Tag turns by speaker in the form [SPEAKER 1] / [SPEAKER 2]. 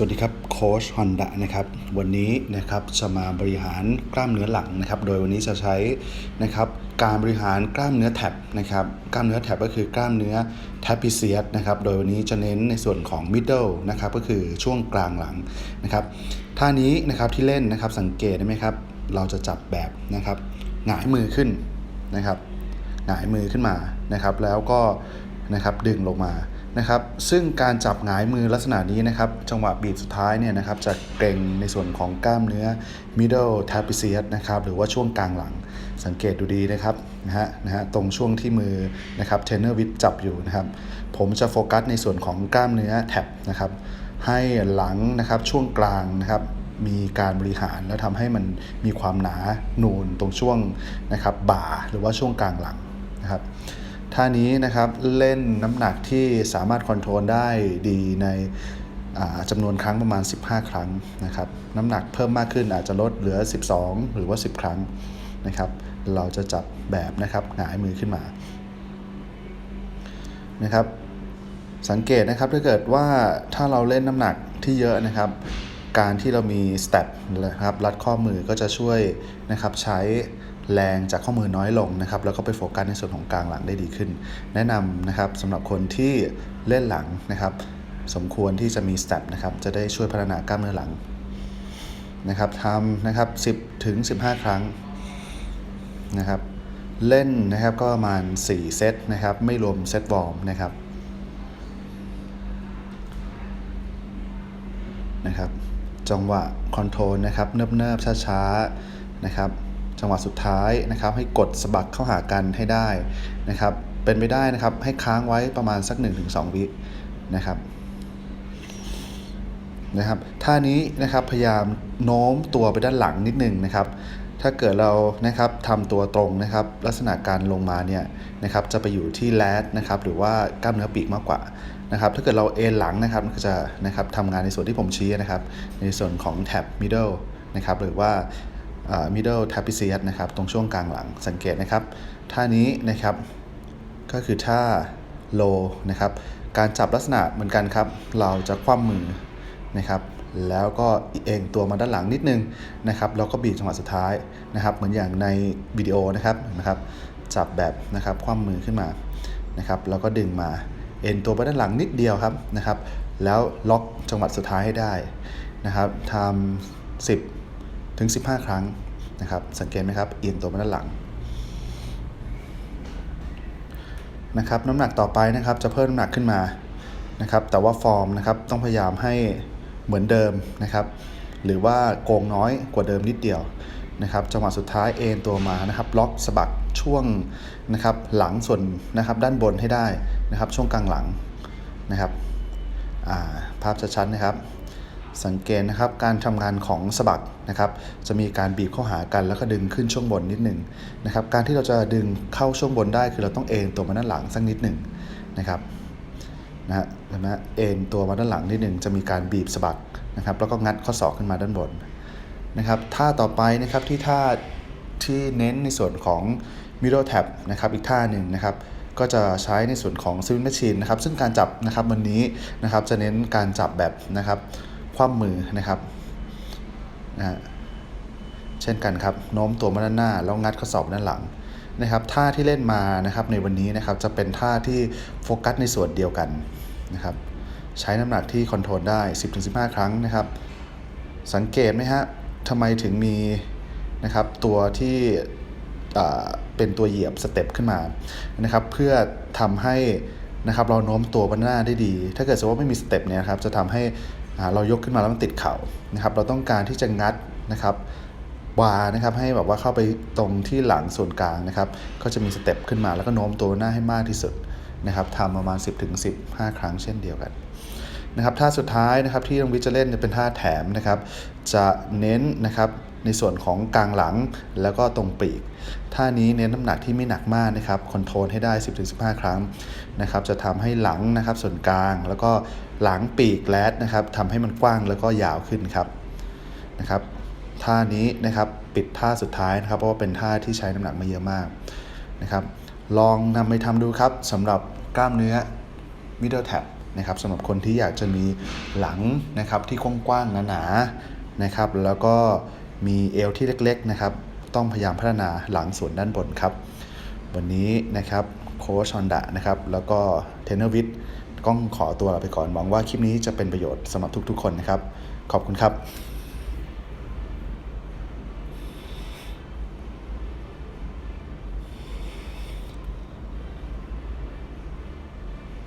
[SPEAKER 1] สวัสดีครับโค้ชฮอนดะนะครับวันนี้นะครับจะมาบริหารกล้ามเนื้อหลังนะครับโดยวันนี้จะใช้นะครับการบริหารกล้ามเนื้อแท็บนะครับกล้ามเนื้อแท็บก็คือกล้ามเนื้อแทปปิเซียสนะครับโดยวันนี้จะเน้นในส่วนของ middle นะครับก็คือช่วงกลางหลังนะครับท่านี้นะครับที่เล่นนะครับสังเกตได้ไหมครับเราจะจับแบบนะครับหงายมือขึ้นนะครับหงายมือขึ้นมานะครับแล้วก็นะครับดึงลงมา นะครับซึ่งการจับหงายมือลักษณะนี้นะครับจังหวะบีบสุดท้ายเนี่ยนะครับจะเกร็งในส่วนของกล้ามเนื้อ middle trapezius นะครับหรือว่าช่วงกลางหลังสังเกตดูดีนะครับนะฮะนะฮะตรงช่วงที่มือนะครับเทรนเนอร์วิทจับอยู่นะครับผมจะโฟกัสในส่วนของกล้ามเนื้อแท็บนะครับให้หลังนะครับช่วงกลางนะครับมีการบริหารแล้วทำให้มันมีความหนานูนตรงช่วงนะครับบ่าหรือว่าช่วงกลางหลังนะครับ ท่านี้นะครับเล่นน้ำหนักที่สามารถคอนโทรลได้ดีในจำนวนครั้งประมาณ 15 ครั้งนะครับน้ำหนักเพิ่มมากขึ้นอาจจะลดเหลือ 12 หรือว่า 10 ครั้งนะครับเราจะจับแบบนะครับหงายมือขึ้นมานะครับสังเกตนะครับถ้าเกิดว่าถ้าเราเล่นน้ำหนักที่เยอะนะครับ การที่เรามีสเต็ปนะครับรัดข้อมือก็จะช่วยนะครับใช้ แรงจากข้อมือน้อยลงนะครับแล้วก็ไปโฟกัสในส่วนของกลางหลังได้ดีขึ้น แนะนำนะครับสำหรับคนที่เล่นหลังนะครับ สมควรที่จะมีสเต็ปนะครับจะได้ช่วยพัฒนากล้ามเนื้อหลังนะครับทำนะครับ10ถึง15 ครั้งนะครับเล่นนะครับก็ประมาณ 4 เซตนะครับ ไม่รวมเซตวอร์มนะครับนะครับจังหวะคอนโทรลนะครับเนิบๆช้าๆนะครับ จังหวะสุดท้ายนะครับ ให้กดสะบักเข้าหากันให้ได้นะครับ เป็นไปได้นะครับให้ค้างไว้ประมาณสัก 1-2 วินะครับนะครับท่านี้นะครับพยายามโน้มตัวไปด้านหลังนิดหนึงนะครับ ถ้าเกิดเรานะครับทำตัวตรงนะครับ ลักษณะการลงมาเนี่ยนะครับจะไปอยู่ที่แรดนะครับหรือว่ากล้ามเนื้อปีกมากกว่านะครับ ถ้าเกิดเราเอนหลังนะครับก็จะนะครับทำงานในส่วนที่ผมชี้นะครับ ในส่วนของแท็บ middle นะครับหรือว่า middle trapezius นะครับตรงช่วงกลางหลังสังเกตนะครับท่านี้นะครับก็คือท่า low นะครับการจับลักษณะเหมือนกันครับ เราจะคว่ำมือนะครับแล้วก็เองตัวมาด้านหลังนิดนึงนะครับแล้วก็บีบจังหวะสุดท้ายนะครับ เหมือนอย่างในวิดีโอนะครับนะครับจับแบบนะครับคว่ำมือขึ้นมานะครับแล้วก็ดึงมาเอ็นตัวไปด้านหลังนิดเดียวครับนะครับ แล้วล็อกจังหวะสุดท้ายให้ได้นะครับทำ10 ถึง 15 ครั้งนะครับ สังเกตไหมครับเอียงตัวมาด้านหลังนะครับน้ำหนักต่อไปนะครับจะเพิ่มน้ำหนักขึ้นมานะครับ แต่ว่าฟอร์มนะครับต้องพยายามให้เหมือนเดิมนะครับ หรือว่าโกงน้อยกว่าเดิมนิดเดียวนะครับจังหวะสุดท้ายเอ็นตัวมานะครับ ล็อกสะบักช่วงนะครับ หลังส่วนนะครับด้านบนให้ได้นะครับ ช่วงกลางหลังนะครับภาพชัดๆนะครับ สังเกตนะครับการทำงานของสะบักนะครับจะมีการบีบเข้าหากันแล้วก็ดึงขึ้นช่วงบนนิดหนึ่งนะครับการที่เราจะดึงเข้าช่วงบนได้คือเราต้องเอ็นตัวมาด้านหลังสักนิดหนึ่งนะครับนะฮะเห็นไหมเอ็นตัวมาด้านหลังนิดหนึ่งจะมีการบีบสะบักนะครับแล้วก็งัดข้อศอกขึ้นมาด้านบนนะครับท่าต่อไปนะครับที่ท่าที่เน้นในส่วนของ middle tap นะครับอีกท่าหนึ่งนะครับก็จะใช้ในส่วนของ swing machine นะครับซึ่งการจับนะครับวันนี้นะครับจะเน้นการจับแบบนะครับ คว่ำมือนะครับนะเช่นกันครับโน้มตัวมาด้านหน้า แล้วงัดข้อศอกด้านหลังนะครับท่าที่เล่นมานะครับในวันนี้นะครับจะเป็นท่าที่โฟกัสในส่วนเดียวกันนะครับใช้น้ำหนักที่คอนโทรลได้ 10-15 ครั้งนะครับ สังเกตไหมฮะทำไมถึงมีนะครับตัวที่เป็นตัวเหยียบสเต็ปขึ้นมานะครับเพื่อทำให้นะครับเราโน้มตัวบนหน้าได้ดี ถ้าเกิดสมมติว่าไม่มีสเต็ปเนี่ยครับจะทำให้ เรายกขึ้นมาแล้วมันติดเข่านะครับ เราต้องการที่จะงัดนะครับวานะครับให้แบบว่าเข้าไปตรงที่หลังส่วนกลางนะครับ ก็จะมีสเต็ปขึ้นมาแล้วก็โน้มตัวหน้าให้มากที่สุดนะครับทำประมาณ 10-15 ครั้งเช่นเดียวกันนะครับท่าสุดท้ายนะครับที่น้องวิจะเล่นจะเป็นท่าแถมนะครับ จะเน้นนะครับในส่วนของกลางหลังแล้วก็ตรงปีก ท่านี้เน้นน้ำหนักที่ไม่หนักมากนะครับคอนโทรลให้ได้ 10-15 ครั้งนะครับ จะทำให้หลังนะครับส่วนกลางแล้วก็ หลังปีกแรดนะครับทำให้มันกว้างแล้วก็ยาวขึ้นครับนะครับท่านี้นะครับปิดท่าสุดท้ายนะครับ เพราะว่าเป็นท่าที่ใช้น้ำหนักไม่เยอะมากนะครับ ลองนำไปทำดูครับสำหรับกล้ามเนื้อ middle tap นะครับสำหรับคนที่อยากจะมีหลังนะครับที่กว้างๆหนาๆนะครับ แล้วก็มีเอวที่เล็กๆนะครับ ต้องพยายามพัฒนาหลังส่วนด้านบนครับ วันนี้นะครับโค้ชฮอนดะนะครับ แล้วก็เทนเนอร์วิท ก้องขอตัวลาไปก่อนหวังว่าคลิปนี้จะเป็นประโยชน์สำหรับทุกๆ คนนะครับ ขอบคุณครับ